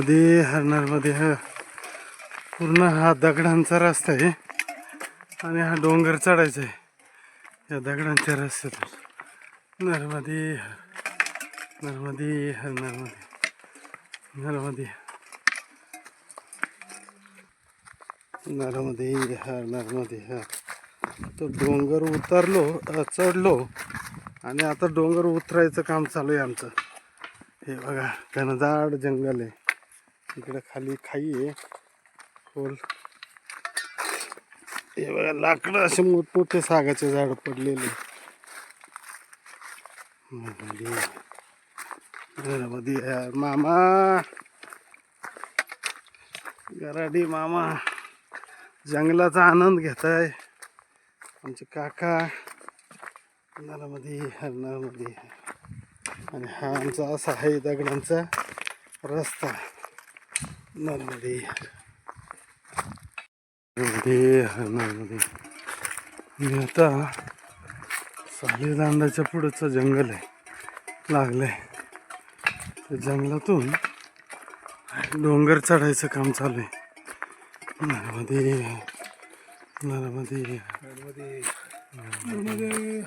मध्ये हर हा पूर्ण हा दगडांचा रस्ता आहे. आणि हा डोंगर चढायचा आहे. या दगडांच्या रस्त्यातून. नर्मदे नर्मदे हर नर्मदे. नर्मदे नर्मदे हर नर्मदे हर तो डोंगर उतरलो चढलो. आणि आता डोंगर उतरायचं काम चालू आहे आमचं. हे बघा घनदाट जंगल आहे. इकडं खाली खाई आहे. खोल. हे बघा लाकडं असे मोठमोठे सागाचे झाड पडलेले. घरामध्ये नर्मदे मामा. गराडी मामा. जंगलाचा आनंद घेताय. आमचे काका. नरामध्ये हर आणि हा आमचा असा आहे दगडांचा रस्ता. नर्मदे नर्मदे नर्मदे मी आता साली दांडाच्या पुढचं जंगल आहे. लागलंय. त्या जंगलातून डोंगर चढायचं काम चालू आहे. नर्मदे नर्मदे. नर्मदे नर्मदे.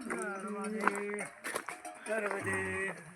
नर्मदे. नर्मदे.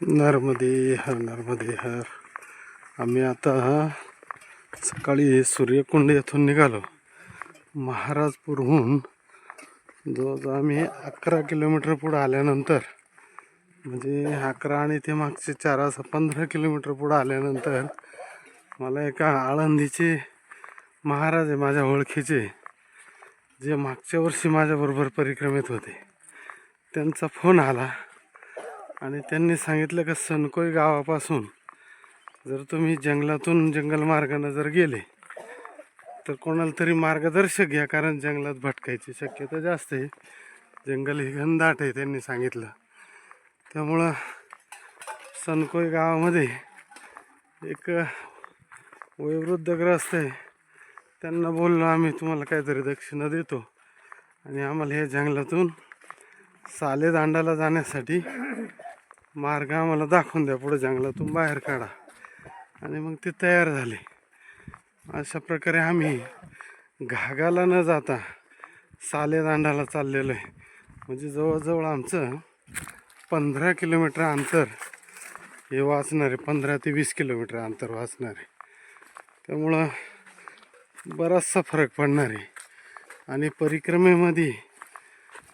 हर नर्मदे हर. आम्ही आता सकाळी सूर्यकुंड येथून निघालो. महाराजपूरहून जवळजवळ आम्ही अकरा किलोमीटर पुढं आल्यानंतर म्हणजे अकरा आणि ते मागचे चार असं पंधरा किलोमीटर पुढं आल्यानंतर मला एका आळंदीचे महाराज आहे माझ्या ओळखीचे जे मागच्या वर्षी माझ्याबरोबर परिक्रमेत होते. त्यांचा फोन आला. आणि त्यांनी सांगितलं का सनकोई गावापासून जर तुम्ही जंगलातून जंगल मार्गानं जर गेले तर कोणाला तरी मार्गदर्शक घ्या कारण जंगलात भटकायची शक्यता जास्त आहे. जंगल हे घनदाट आहे त्यांनी सांगितलं. त्यामुळं सनकोई गावामध्ये एक वयोवृद्धग्रस्त आहे. त्यांना बोललो आम्ही तुम्हाला काहीतरी दक्षिणा देतो आणि आम्हाला हे जंगलातून साले दांडाला जाण्यासाठी मार्ग आम्हाला दाखवून द्या पुढे जंगलातून बाहेर काढा. आणि मग ते तयार झाले. अशा प्रकारे आम्ही घागाला न जाता सालेदांडाला चाललेलो आहे. म्हणजे जवळजवळ आमचं पंधरा किलोमीटर अंतर हे वाचणार आहे पंधरा ते वीस किलोमीटर अंतर वाचणार. आहे त्यामुळं बराचसा फरक पडणार आहे. आणि परिक्रमेमध्ये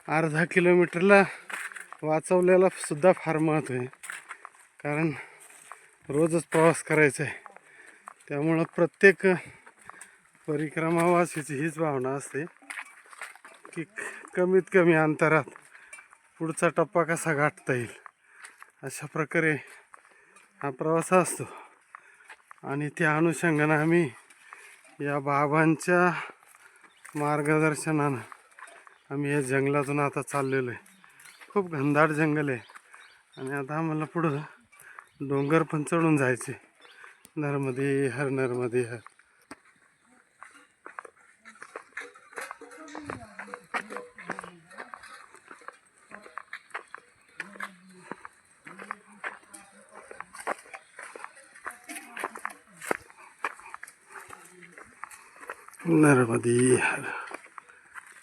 अर्धा किलोमीटरला वाचवलेला सुद्धा फार महत्त्व आहे. कारण रोजच प्रवास करायचा आहे. त्यामुळं प्रत्येक परिक्रमावासीची हीच भावना असते. की कमीत कमी अंतरात पुढचा टप्पा कसा गाठता येईल अशा प्रकारे हा प्रवास असतो. आणि त्या अनुषंगानं आम्ही या बाबांच्या मार्गदर्शनानं आम्ही या जंगलातून आता चाललेलो आहे. खूप घनदाट जंगल आहे. आणि आता आम्हाला पुढं डोंगर पण चढून जायचे नर्मदे हर नर्मदे हर. नर्मदी हर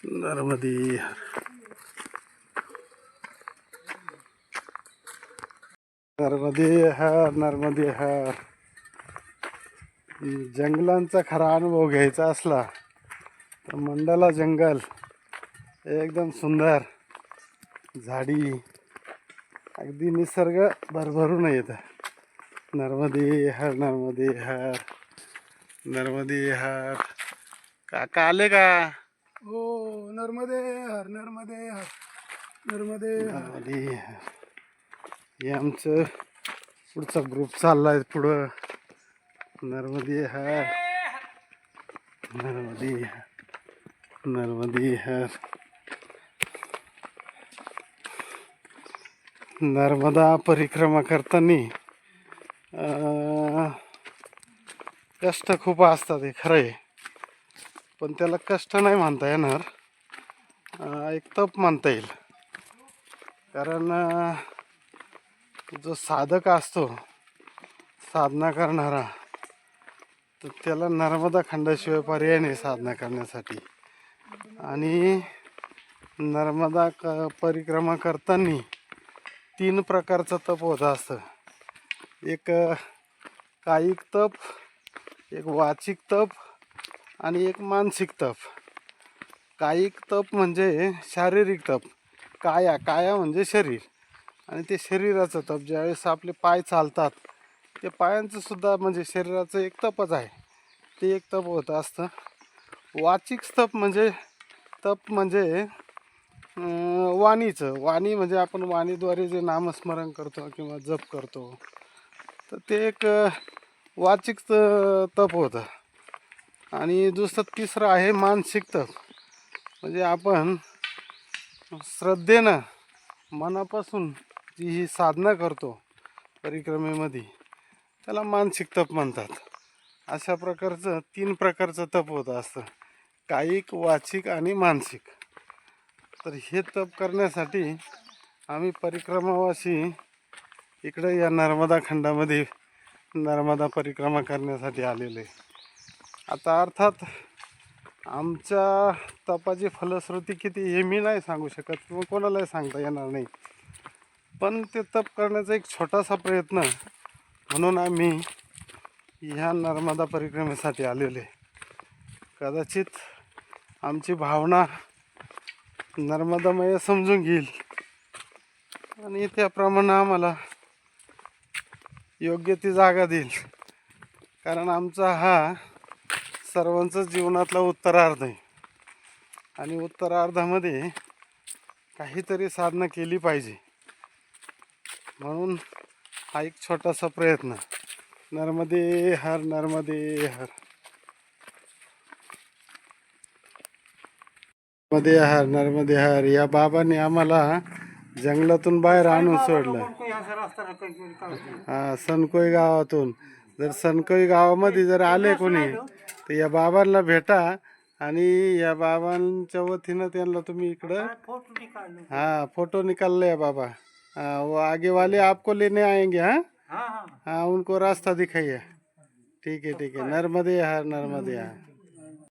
नर्मदी हर. नर्मदे हर नर्मदे हर जंगलांचा खरा अनुभव घ्यायचा असला तर मंडाला जंगल एकदम सुंदर झाडी अगदी निसर्ग भरभरून येतं. नर्मदे हर नर्मदे हर नर्मदे हर काका आले का? हो नर्मदे हर नर्मदे हर नर्मदे नर्मदे हे आमचं पुढचा ग्रुप चाललाय पुढं. नर्मदी हर. नर्मदी नर्मदी हर. नर्मदा परिक्रमा करताना कष्ट खूप असतात हे खरं आहे. पण त्याला कष्ट नाही म्हणता येणार. एक तप म्हणता येईल. कारण जो साधक असतो साधना करणारा तर त्याला नर्मदा खंडाशिवाय पर्याय नाही साधना करण्यासाठी. आणि नर्मदा क परिक्रमा करताना तीन प्रकारचं तप होत असतं. एक कायिक तप एक वाचिक तप आणि एक मानसिक तप. कायिक तप म्हणजे शारीरिक तप. काया काया म्हणजे शरीर. आणि ते शरीराचं तप ज्यावेळेस आपले पाय चालतात ते पायांचं सुद्धा म्हणजे शरीराचं एक तपच आहे. ते एक तप होत असतं. वाचिक तप म्हणजे तप म्हणजे वाणीचं. वाणी म्हणजे आपण वाणीद्वारे जे नामस्मरण करतो किंवा जप करतो तर ते एक वाचिक तप होतं. आणि दुसरं तिसरं आहे मानसिक तप. म्हणजे आपण श्रद्धेनं मनापासून जी ही साधना करतो परिक्रमेमध्ये. त्याला मानसिक तप म्हणतात. अशा प्रकारचं तीन प्रकारचं तप होत असतं. कायिक वाचिक आणि मानसिक. तर हे तप करण्यासाठी आम्ही परिक्रमावाशी इकडे या नर्मदा खंडामध्ये नर्मदा परिक्रमा करण्यासाठी आलेले आहे. आता अर्थात आमच्या तपाची फलश्रुती किती हे मी नाही सांगू शकत किंवा कोणालाही सांगता येणार नाही. पण ते तप करण्याचा एक छोटासा प्रयत्न म्हणून आम्ही ह्या नर्मदा परिक्रमेसाठी आलेले कदाचित आमची भावना नर्मदामय समजून घेईल. आणि त्याप्रमाणे आम्हाला योग्य ती जागा देईल. कारण आमचा हा सर्वांचाच जीवनातला उत्तरार्ध आहे. आणि उत्तरार्धामध्ये काहीतरी साधना केली पाहिजे. म्हणून हा एक छोटासा प्रयत्न. नर्मदे हर नर्मदे हर. नर्मदे हर नर्मदे हर. या बाबांनी आम्हाला जंगलातून बाहेर आणून सोडलं. हा सनकोई गावातून. जर सनकोई गावामध्ये जर आले कोणी तर या बाबांना भेटा आणि या बाबांच्या वतीनं त्यांना तुम्ही इकडं हाँ फोटो निकाल. ले बाबा. हाँ वो आगे वाले आपको लेने आएंगे हाँ? हाँ उनको रास्ता दिखाइए। ठीक है ठीक है। नर्मदे हर नर्मदे हर